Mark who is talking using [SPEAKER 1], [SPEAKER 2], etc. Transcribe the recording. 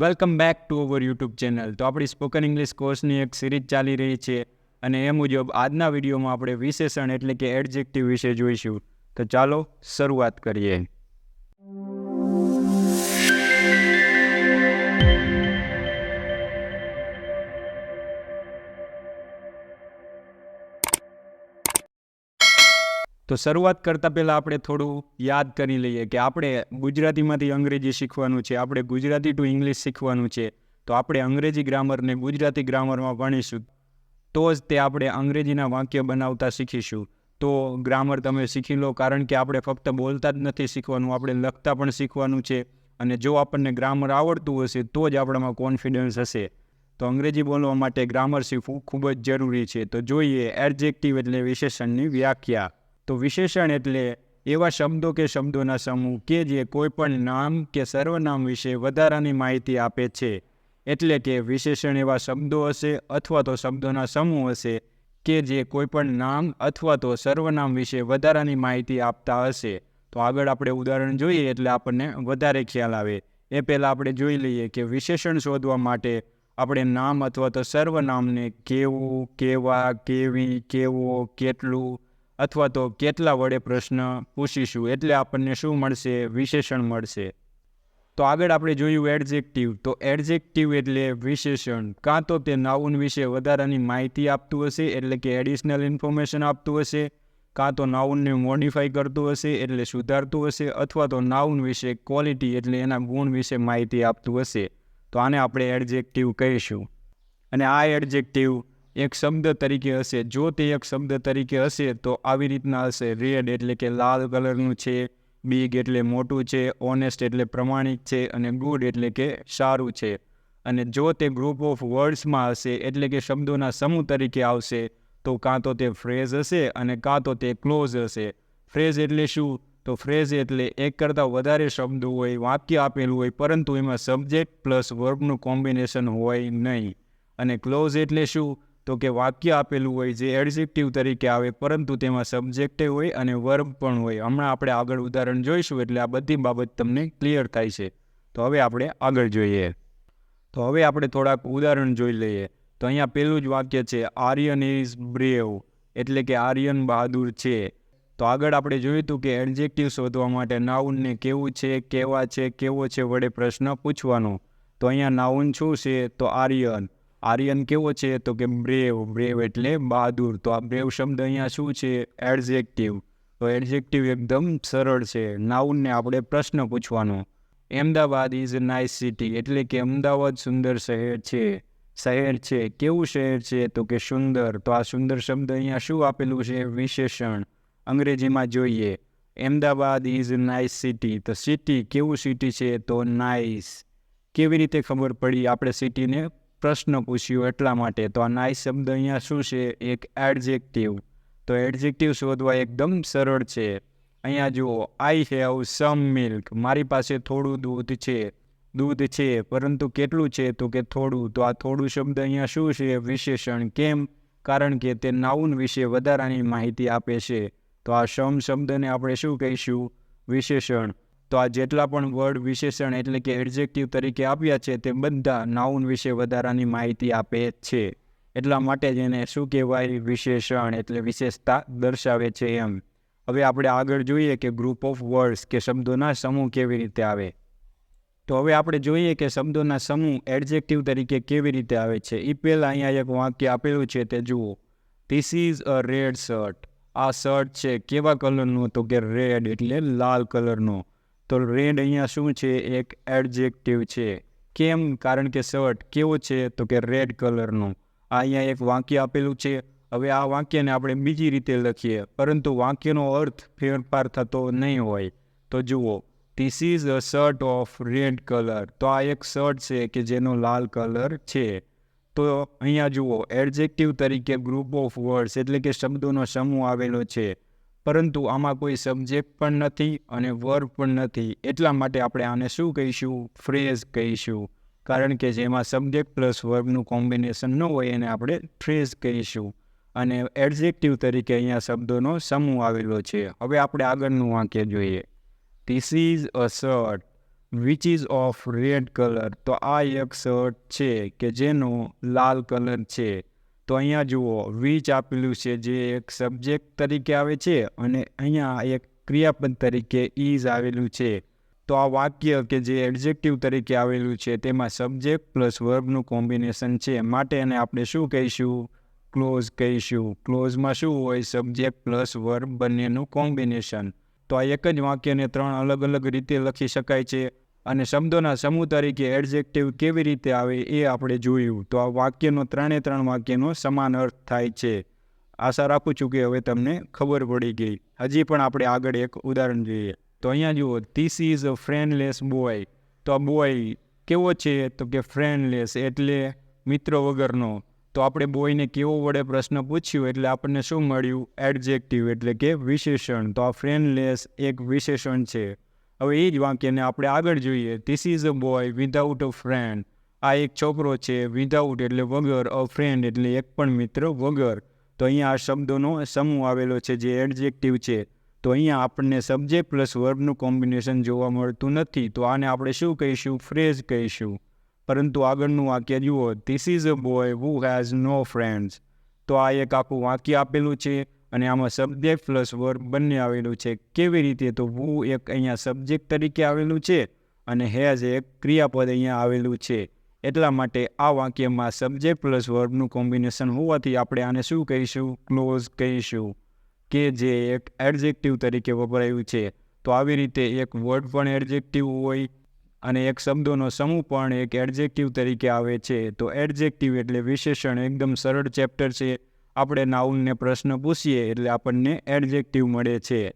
[SPEAKER 1] Welcome back to our YouTube channel તો આપણી spoken English કોર્સની એક સિરીઝ ચાલી રહી છે અને એ મુજબ આજના વિડીયોમાં આપણે વિશેષણ એટલે કે એડજેક્ટિવ વિશે જોઈશું. તો ચાલો શરૂઆત કરીએ. તો શરૂઆત કરતાં પહેલાં આપણે થોડું યાદ કરી લઈએ કે આપણે ગુજરાતીમાંથી અંગ્રેજી શીખવાનું છે, આપણે ગુજરાતી ટુ ઇંગ્લિશ શીખવાનું છે, તો આપણે અંગ્રેજી ગ્રામરને ગુજરાતી ગ્રામરમાં ભણીશું. તો જ તે આપણે અંગ્રેજીના વાક્ય બનાવતા શીખીશું. તો ગ્રામર તમે શીખી લો, કારણ કે આપણે ફક્ત બોલતા જ નથી શીખવાનું, આપણે લખતા પણ શીખવાનું છે અને જો આપણને ગ્રામર આવડતું હશે તો જ આપણામાં કોન્ફિડન્સ હશે. તો અંગ્રેજી બોલવા માટે ગ્રામર શીખવું ખૂબ જ જરૂરી છે. તો જોઈએ એડજેક્ટિવ એટલે વિશેષણની વ્યાખ્યા. તો વિશેષણ એટલે એવા શબ્દો કે શબ્દોના સમૂહ કે જે કોઈપણ નામ કે સર્વનામ વિશે વધારાની માહિતી આપે છે. એટલે કે વિશેષણ એવા શબ્દો હશે અથવા તો શબ્દોના સમૂહ હશે કે જે કોઈપણ નામ અથવા તો સર્વનામ વિશે વધારાની માહિતી આપતા હશે. તો આગળ આપણે ઉદાહરણ જોઈએ એટલે આપણને વધારે ખ્યાલ આવે. એ પહેલાં આપણે જોઈ લઈએ કે વિશેષણ શોધવા માટે આપણે નામ અથવા તો સર્વનામને કેવું, કેવા, કેવી, કેવો, કેટલું અથવા તો કેટલા વડે પ્રશ્ન પૂછીશું, એટલે આપણને શું મળશે, વિશેષણ મળશે. તો આગળ આપણે જોયું એડજેક્ટિવ. તો એડજેક્ટિવ એટલે વિશેષણ. કાં તો તે નાઉન વિશે વધારાની માહિતી આપતું હશે, એટલે કે એડિશનલ ઇન્ફોર્મેશન આપતું હશે, કાં તો નાઉનને મોડિફાઈ કરતું હશે, એટલે સુધારતું હશે, અથવા તો નાઉન વિશે ક્વોલિટી એટલે એના ગુણ વિશે માહિતી આપતું હશે. તો આને આપણે એડજેક્ટિવ કહીશું. અને આ એડજેક્ટિવ એક શબ્દ તરીકે હશે. જો તે એક શબ્દ તરીકે હશે, તો આવી રીતના હશે. રેડ એટલે કે લાલ કલરનું છે બિગ એટલે મોટું છે ઓનેસ્ટ એટલે પ્રમાણિક છે, અને ગુડ એટલે કે સારું છે. અને જો તે ગ્રુપ ઓફ વર્ડ્સમાં હશે, એટલે કે શબ્દોના સમૂહ તરીકે આવશે, તો કાં તો તે ફ્રેઝ હશે અને કાં તો તે ક્લોઝ હશે. ફ્રેઝ એટલે શું? તો ફ્રેઝ એટલે એક કરતાં વધારે શબ્દો હોય, વાક્ય આપેલું હોય, પરંતુ એમાં સબ્જેક્ટ પ્લસ વર્બનું કોમ્બિનેશન હોય નહીં. અને ક્લોઝ એટલે શું? તો કે વાક્ય આપેલું હોય જે એડજેક્ટિવ તરીકે આવે, પરંતુ તેમાં સબ્જેક્ટે હોય અને વર્બ પણ હોય. હમણાં આપણે આગળ ઉદાહરણ જોઈશું, એટલે આ બધી બાબત તમને ક્લિયર થાય છે. તો હવે આપણે આગળ જોઈએ. તો હવે આપણે થોડાક ઉદાહરણ જોઈ લઈએ. તો અહીંયા પહેલું જ વાક્ય છે, આર્યન ઇઝ બ્રેવ એટલે કે આર્યન બહાદુર છે તો આગળ આપણે જોયું હતું કે એડજેક્ટિવ શોધવા માટે નાઉનને કેવું છે, કેવા છે, કેવો છે, વડે પ્રશ્ન પૂછવાનો. તો અહીંયા નાઉન શું છે? તો આર્યન આર્યન કેવો છે? તો કે બ્રેવ બ્રેવ એટલે બહાદુર. તો આ બ્રેવ શબ્દ અહીંયા શું છે? એડજેક્ટિવ તો એડજેક્ટિવ એકદમ સરળ છે. નાઉનને આપણે પ્રશ્ન પૂછવાનો. અમદાવાદ ઇઝ નાઇસ સિટી એટલે કે અમદાવાદ સુંદર શહેર છે. શહેર છે. કેવું શહેર છે? તો કે સુંદર. તો આ સુંદર શબ્દ અહીંયા શું આપેલું છે? વિશેષણ. અંગ્રેજીમાં જોઈએ. અમદાવાદ ઇઝ નાઇસ સિટી તો સિટી કેવું સિટી છે? તો નાઇસ કેવી રીતે ખબર પડી? આપણે સિટીને પ્રશ્ન પૂછ્યો એટલા માટે. તો આ નાઇસ શબ્દ અહીંયા શું છે? એક એડજેક્ટિવ તો એડજેક્ટિવ શોધવા એકદમ સરળ છે. અહીંયા જુઓ આઈ હેવ સમ મિલ્ક મારી પાસે થોડું દૂધ છે. દૂધ છે, પરંતુ કેટલું છે તો કે થોડું. તો આ થોડું શબ્દ અહીંયા શું છે? વિશેષણ કેમ? કારણ કે તે નાઉન વિશે વધારાની માહિતી આપે છે. તો આ સમ શબ્દને આપણે શું કહીશું? વિશેષણ. તો આ જેટલા પણ વર્ડ વિશેષણ એટલે કે એડજેક્ટિવ તરીકે આપ્યા છે તે બધા નાઉન વિશે વધારાની માહિતી આપે છે. એટલા માટે જ એને શું કહેવાય? વિશેષણ એટલે વિશેષતા દર્શાવે છે એમ. હવે આપણે આગળ જોઈએ કે ગ્રુપ ઓફ વર્ડ્સ કે શબ્દોના સમૂહ કેવી રીતે આવે. તો હવે આપણે જોઈએ કે શબ્દોના સમૂહ એડજેક્ટિવ તરીકે કેવી રીતે આવે છે. એ પહેલાં અહીંયા એક વાક્ય આપેલું છે તે જુઓ. This is a red shirt આ શર્ટ છે કેવા કલરનો તો કે રેડ એટલે લાલ કલરનો તો રેડ અહીંયા શું છે? એક એડજેક્ટિવ છે. કેમ? કારણ કે શર્ટ કેવો છે? તો કે રેડ કલરનું આ અહીંયા એક વાક્ય આપેલું છે. હવે આ વાક્યને આપણે બીજી રીતે લખીએ. પરંતુ વાક્યનો અર્થ ફેરફાર થતો નહીં હોય. તો જુઓ. This is a shirt of red colour તો આ એક શર્ટ છે કે જેનો લાલ કલર છે. તો અહીંયા જુઓ. એડજેક્ટિવ તરીકે ગ્રુપ ઓફ વર્ડ્સ એટલે કે શબ્દોનો સમૂહ આવેલો છે. પરંતુ આમાં કોઈ સબ્જેક્ટ પણ નથી અને વર્બ પણ નથી. એટલા માટે આપણે આને શું કહીશું? ફ્રેઝ કહીશું. કારણ કે જેમાં સબ્જેક્ટ પ્લસ વર્બનું કોમ્બિનેશન ન હોય એને આપણે ફ્રેઝ કહીશું. અને એડજેક્ટિવ તરીકે અહીંયા શબ્દોનો સમૂહ આવેલો છે. હવે આપણે આગળનું વાક્ય જોઈએ. This is a shirt which is of red colour તો આ એક શર્ટ છે કે જેનો લાલ કલર છે. તો અહીંયા જુઓ વીચ આપેલું છે જે એક સબ્જેક્ટ તરીકે આવે છે અને અહીંયા એક ક્રિયાપદ તરીકે ઇઝ આવેલું છે. તો આ વાક્ય કે જે એડજેક્ટિવ તરીકે આવેલું છે તેમાં સબ્જેક્ટ પ્લસ વર્બનું કોમ્બિનેશન છે. માટે એને આપણે શું કહીશું? ક્લોઝ કહીશું. ક્લોઝમાં શું હોય? સબ્જેક્ટ પ્લસ વર્બ બંનેનું કોમ્બિનેશન તો આ એક જ વાક્યને ત્રણ અલગ અલગ રીતે લખી શકાય છે. અને શબ્દોના સમૂહ તરીકે એડજેક્ટિવ કેવી રીતે આવે એ આપણે જોયું. તો આ વાક્યનો ત્રણે ત્રણ વાક્યનો સમાન અર્થ થાય છે. આશા રાખું છું કે હવે તમને ખબર પડી ગઈ. હજી પણ આપણે આગળ એક ઉદાહરણ જોઈએ. તો અહીંયા જુઓ this is a friendless boy તો આ બોય કેવો છે? તો કે ફ્રેન્ડલેસ એટલે મિત્ર વગરનો. તો આપણે બોયને કેવો વડે પ્રશ્ન પૂછ્યું એટલે આપણને શું મળ્યું? એડજેક્ટિવ એટલે કે વિશેષણ. તો આ ફ્રેન્ડલેસ એક વિશેષણ છે. હવે એ જ વાક્યને આપણે આગળ જોઈએ. This is a boy without a friend આ એક છોકરો છે વિધાઉટ એટલે વગર અ ફ્રેન્ડ એટલે એક પણ મિત્ર વગર. તો અહીંયા આ શબ્દોનો સમૂહ આવેલો છે જે એડજેક્ટિવ છે. તો અહીંયા આપણને સબ્જેક્ટ પ્લસ વર્બનું કોમ્બિનેશન જોવા મળતું નથી. તો આને આપણે શું કહીશું? ફ્રેઝ કહીશું. પરંતુ આગળનું વાક્ય જુઓ. This is a boy who has no friends તો આ એક આખું વાક્ય આપેલું છે. અને આમાં સબ્જેક્ટ પ્લસ વર્બ બંને આવેલું છે. કેવી રીતે? તો વુ એક અહીંયા સબ્જેક્ટ તરીકે આવેલું છે અને હેઝ એક ક્રિયાપદ અહીંયા આવેલું છે. એટલા માટે આ વાક્યમાં સબ્જેક્ટ પ્લસ વર્બનું કોમ્બિનેશન હોવાથી આપણે આને શું કહીશું? ક્લોઝ કહીશું. કે જે એક એડજેક્ટિવ તરીકે વપરાયું છે. તો આવી રીતે એક વર્ડ પણ એડજેક્ટિવ હોય અને એક શબ્દોનો સમૂહ પણ એક એડજેક્ટિવ તરીકે આવે છે. તો એડજેક્ટિવ એટલે વિશેષણ, એકદમ સરળ ચેપ્ટર છે. આપણે નાઉનને પ્રશ્ન પૂછીએ એટલે આપણને એડજેક્ટિવ મળે છે.